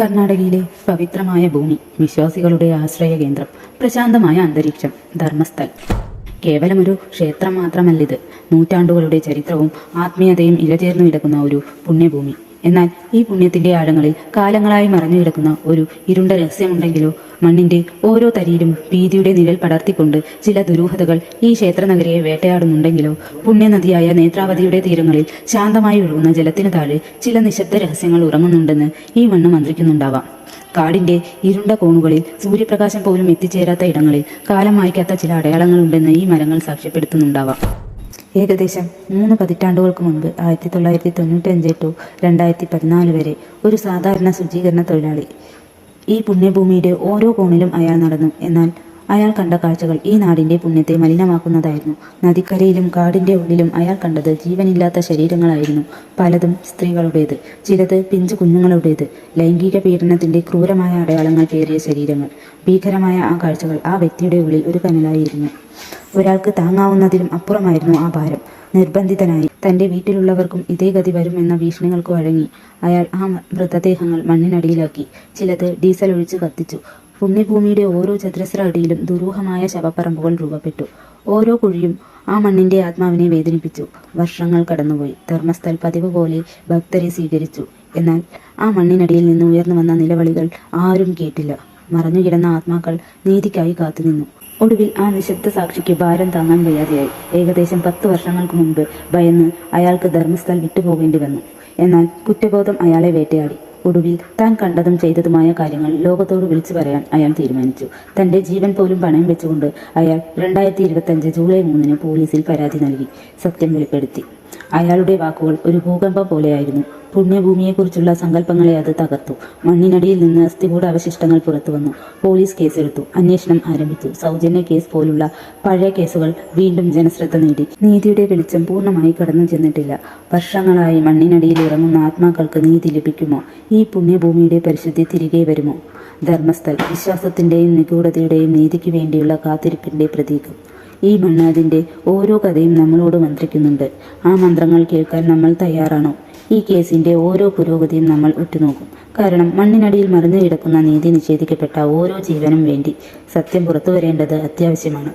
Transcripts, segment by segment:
കർണാടകയിലെ പവിത്രമായ ഭൂമി വിശ്വാസികളുടെ ആശ്രയ കേന്ദ്രം പ്രശാന്തമായ അന്തരീക്ഷം ധർമ്മസ്ഥൽ. കേവലമൊരു ക്ഷേത്രം മാത്രമല്ലിത്. നൂറ്റാണ്ടുകളുടെ ചരിത്രവും ആത്മീയതയും ഇഴചേർന്നു കിടക്കുന്ന ഒരു പുണ്യഭൂമി. എന്നാൽ ഈ പുണ്യത്തിന്റെ ആഴങ്ങളിൽ കാലങ്ങളായി മറഞ്ഞു കിടക്കുന്ന ഒരു ഇരുണ്ട രഹസ്യമുണ്ടെങ്കിലോ മണ്ണിന്റെ ഓരോ തരിയിലും ഭീതിയുടെ നിഴൽ പടർത്തിക്കൊണ്ട് ചില ദുരൂഹതകൾ ഈ ക്ഷേത്രനഗരിയെ വേട്ടയാടുന്നുണ്ടെങ്കിലോ പുണ്യനദിയായ നേത്രാവതിയുടെ തീരങ്ങളിൽ ശാന്തമായി ഒഴുകുന്ന ജലത്തിനു താഴെ ചില നിശബ്ദ രഹസ്യങ്ങൾ ഉറങ്ങുന്നുണ്ടെന്ന് ഈ മണ്ണ് മന്ത്രിക്കുന്നുണ്ടാവാം. കാടിന്റെ ഇരുണ്ട കോണുകളിൽ സൂര്യപ്രകാശം പോലും എത്തിച്ചേരാത്ത ഇടങ്ങളിൽ കാലം മായ്ക്കാത്ത ചില അടയാളങ്ങളുണ്ടെന്ന് ഈ മരങ്ങൾ സാക്ഷ്യപ്പെടുത്തുന്നുണ്ടാവാം. ഏകദേശം മൂന്ന് പതിറ്റാണ്ടുകൾക്ക് മുൻപ് ആയിരത്തി തൊള്ളായിരത്തി തൊണ്ണൂറ്റഞ്ച് ടു രണ്ടായിരത്തി പതിനാല് വരെ ഒരു സാധാരണ ശുചീകരണ തൊഴിലാളി. ഈ പുണ്യഭൂമിയുടെ ഓരോ കോണിലും അയാൾ നടന്നു. എന്നാൽ അയാൾ കണ്ട കാഴ്ചകൾ ഈ നാടിന്റെ പുണ്യത്തെ മലിനമാക്കുന്നതായിരുന്നു. നദിക്കരയിലും കാടിന്റെ ഉള്ളിലും അയാൾ കണ്ടത് ജീവനില്ലാത്ത ശരീരങ്ങളായിരുന്നു. പലതും സ്ത്രീകളുടേത് ചിലത് പിഞ്ചു കുഞ്ഞുങ്ങളുടേത്. ലൈംഗിക പീഡനത്തിന്റെ ക്രൂരമായ അടയാളങ്ങൾ പേറിയ ശരീരങ്ങൾ. ഭീകരമായ ആ കാഴ്ചകൾ ആ വ്യക്തിയുടെ ഉള്ളിൽ ഒരു കനലായിരുന്നു. ഒരാൾക്ക് താങ്ങാവുന്നതിലും അപ്പുറമായിരുന്നു ആ ഭാരം. നിർബന്ധിതനായി. തന്റെ വീട്ടിലുള്ളവർക്കും ഇതേ ഗതി വരുമെന്ന ഭീഷണികൾക്ക് വഴങ്ങി അയാൾ ആ മൃതദേഹങ്ങൾ മണ്ണിനടിയിലാക്കി. ചിലത് ഡീസൽ ഒഴിച്ച് കത്തിച്ചു. പുണ്യഭൂമിയുടെ ഓരോ ചതുരശ്ര അടിയിലും ദുരൂഹമായ ശവപ്പറമ്പുകൾ രൂപപ്പെട്ടു. ഓരോ കുഴിയും ആ മണ്ണിന്റെ ആത്മാവിനെ വേദനിപ്പിച്ചു. വർഷങ്ങൾ കടന്നുപോയി. ധർമ്മസ്ഥൽ പതിവ് പോലെ ഭക്തരെ സ്വീകരിച്ചു. എന്നാൽ ആ മണ്ണിനടിയിൽ നിന്ന് ഉയർന്നു വന്ന നിലവിളികൾ ആരും കേട്ടില്ല. മറഞ്ഞുകിടന്ന ആത്മാക്കൾ നീതിക്കായി കാത്തുനിന്നു. ഒടുവിൽ ആ നിശബ്ദ സാക്ഷിക്ക് ഭാരം താങ്ങാൻ വയ്യാതെയായി. ഏകദേശം പത്ത് വർഷങ്ങൾക്ക് മുൻപ് ഭയന്ന് അയാൾക്ക് ധർമ്മസ്ഥൽ വിട്ടുപോകേണ്ടി വന്നു. എന്നാൽ കുറ്റബോധം അയാളെ വേട്ടയാടി. ഒടുവിൽ താൻ കണ്ടതും ചെയ്തതുമായ കാര്യങ്ങൾ ലോകത്തോട് വിളിച്ചു പറയാൻ അയാൾ തീരുമാനിച്ചു. തന്റെ ജീവൻ പോലും പണയം വെച്ചുകൊണ്ട് അയാൾ രണ്ടായിരത്തി ഇരുപത്തഞ്ച് ജൂലൈ മൂന്നിന് പോലീസിൽ പരാതി നൽകി. സത്യം വെളിപ്പെടുത്തി. അയാളുടെ വാക്കുകൾ ഒരു ഭൂകമ്പം പോലെയായിരുന്നു. പുണ്യഭൂമിയെക്കുറിച്ചുള്ള സങ്കല്പങ്ങളെ അത് തകർത്തു. മണ്ണിനടിയിൽ നിന്ന് അസ്ഥികൂട അവശിഷ്ടങ്ങൾ പുറത്തു വന്നു പോലീസ് കേസെടുത്തു. അന്വേഷണം ആരംഭിച്ചു. സൗജന്യ കേസ് പോലുള്ള പഴയ കേസുകൾ വീണ്ടും ജനശ്രദ്ധ നേടി. നീതിയുടെ വെളിച്ചം പൂർണമായി കടന്നു ചെന്നിട്ടില്ല. വർഷങ്ങളായി മണ്ണിനടിയിൽ ഇറങ്ങുന്ന ആത്മാക്കൾക്ക് നീതി ലഭിക്കുമോ? ഈ പുണ്യഭൂമിയുടെ പരിശുദ്ധി തിരികെ വരുമോ? ധർമ്മസ്ഥൽ വിശ്വാസത്തിന്റെയും നിഗൂഢതയുടെയും നീതിക്ക് വേണ്ടിയുള്ള കാത്തിരിപ്പിന്റെ പ്രതീകം. ഈ മണ്ണ് അതിന്റെ ഓരോ കഥയും നമ്മളോട് മന്ത്രിക്കുന്നുണ്ട്. ആ മന്ത്രങ്ങൾ കേൾക്കാൻ നമ്മൾ തയ്യാറാണോ? ഈ കേസിന്റെ ഓരോ പുരോഗതിയും നമ്മൾ ഉറ്റുനോക്കും. കാരണം മണ്ണിനടിയിൽ മറിഞ്ഞു കിടക്കുന്ന നീതി നിഷേധിക്കപ്പെട്ട ഓരോ ജീവനും വേണ്ടി സത്യം പുറത്തു വരേണ്ടത് അത്യാവശ്യമാണ്.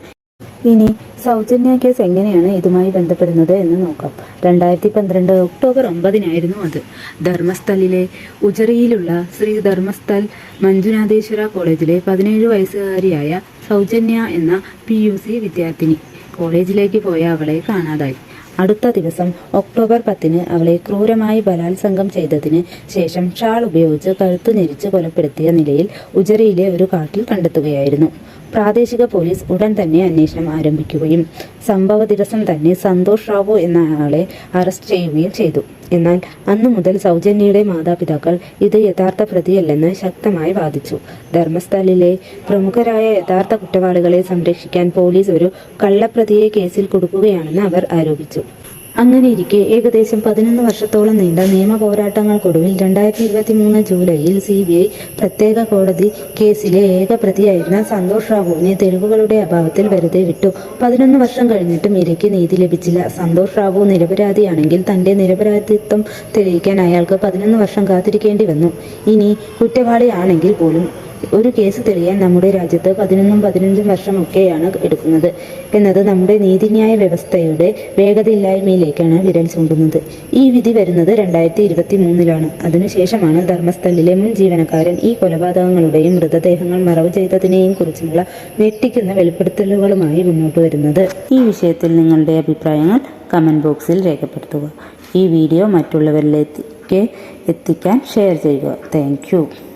ഇനി സൗജന്യ കേസ് എങ്ങനെയാണ് ഇതുമായി ബന്ധപ്പെടുന്നത് എന്ന് നോക്കാം. രണ്ടായിരത്തി പന്ത്രണ്ട് ഒക്ടോബർ ഒമ്പതിനായിരുന്നു അത്. ധർമ്മസ്ഥലിലെ ഉജറിയിലുള്ള ശ്രീ ധർമ്മസ്ഥൽ മഞ്ജുനാഥേശ്വര കോളേജിലെ പതിനേഴ് വയസ്സുകാരിയായ സൗജന്യ എന്ന പി യു സി വിദ്യാർത്ഥിനി കോളേജിലേക്ക് പോയ അവളെ കാണാതായി. അടുത്ത ദിവസം ഒക്ടോബർ പത്തിന് അവളെ ക്രൂരമായി ബലാത്സംഗം ചെയ്തതിന് ശേഷം ഷാൾ ഉപയോഗിച്ച് കഴുത്തു ഞെരിച്ച് കൊലപ്പെടുത്തിയ നിലയിൽ ഉജരയിലെ ഒരു കാട്ടിൽ കണ്ടെത്തുകയായിരുന്നു. പ്രാദേശിക പോലീസ് ഉടൻ തന്നെ അന്വേഷണം ആരംഭിക്കുകയും സംഭവ ദിവസം തന്നെ സന്തോഷ് റാവു എന്ന ആളെ അറസ്റ്റ് ചെയ്യുകയും ചെയ്തു. എന്നാൽ അന്നു മുതൽ സൗജന്യയുടെ മാതാപിതാക്കൾ ഇത് യഥാർത്ഥ പ്രതിയല്ലെന്ന് ശക്തമായി വാദിച്ചു. ധർമ്മസ്ഥലിലെ പ്രമുഖരായ യഥാർത്ഥ കുറ്റവാളികളെ സംരക്ഷിക്കാൻ പോലീസ് ഒരു കള്ളപ്രതിയെ കേസിൽ കൊടുക്കുകയാണെന്ന് അവർ ആരോപിച്ചു. അങ്ങനെ ഇരിക്കെ ഏകദേശം പതിനൊന്ന് വർഷത്തോളം നീണ്ട നിയമ പോരാട്ടങ്ങൾക്കൊടുവിൽ രണ്ടായിരത്തി ഇരുപത്തി മൂന്ന് ജൂലൈയിൽ സി ബി ഐ പ്രത്യേക കോടതി കേസിലെ ഏക പ്രതിയായിരുന്ന സന്തോഷ് റാവുവിനെ തെളിവുകളുടെ അഭാവത്തിൽ വെറുതെ വിട്ടു. പതിനൊന്ന് വർഷം കഴിഞ്ഞിട്ടും ഇരയ്ക്ക് നീതി ലഭിച്ചില്ല. സന്തോഷ് റാവു നിരപരാധിയാണെങ്കിൽ തന്റെ നിരപരാധിത്വം തെളിയിക്കാൻ അയാൾക്ക് പതിനൊന്ന് വർഷം കാത്തിരിക്കേണ്ടി വന്നു. ഇനി കുറ്റവാളിയാണെങ്കിൽ പോലും ഒരു കേസ് തെളിയാൻ നമ്മുടെ രാജ്യത്ത് പതിനൊന്നും പതിനഞ്ചും വർഷമൊക്കെയാണ് എടുക്കുന്നത്. എന്നത് നമ്മുടെ നീതിന്യായ വ്യവസ്ഥയുടെ വേഗതയില്ലായ്മയിലേക്കാണ് വിരൽ ചൂണ്ടുന്നത്. ഈ വിധി വരുന്നത് രണ്ടായിരത്തി ഇരുപത്തി മൂന്നിലാണ് അതിനുശേഷമാണ് ധർമ്മസ്ഥലിലെ മുൻ ജീവനക്കാരൻ ഈ കൊലപാതകങ്ങളുടെയും മൃതദേഹങ്ങൾ മറവ് ചെയ്തതിനെയും കുറിച്ചുള്ള ഞെട്ടിക്കുന്ന വെളിപ്പെടുത്തലുകളുമായി മുന്നോട്ട് വരുന്നത്. ഈ വിഷയത്തിൽ നിങ്ങളുടെ അഭിപ്രായങ്ങൾ കമന്റ് ബോക്സിൽ രേഖപ്പെടുത്തുക. ഈ വീഡിയോ മറ്റുള്ളവരിലേക്ക് എത്തിക്കാൻ ഷെയർ ചെയ്യുക. താങ്ക്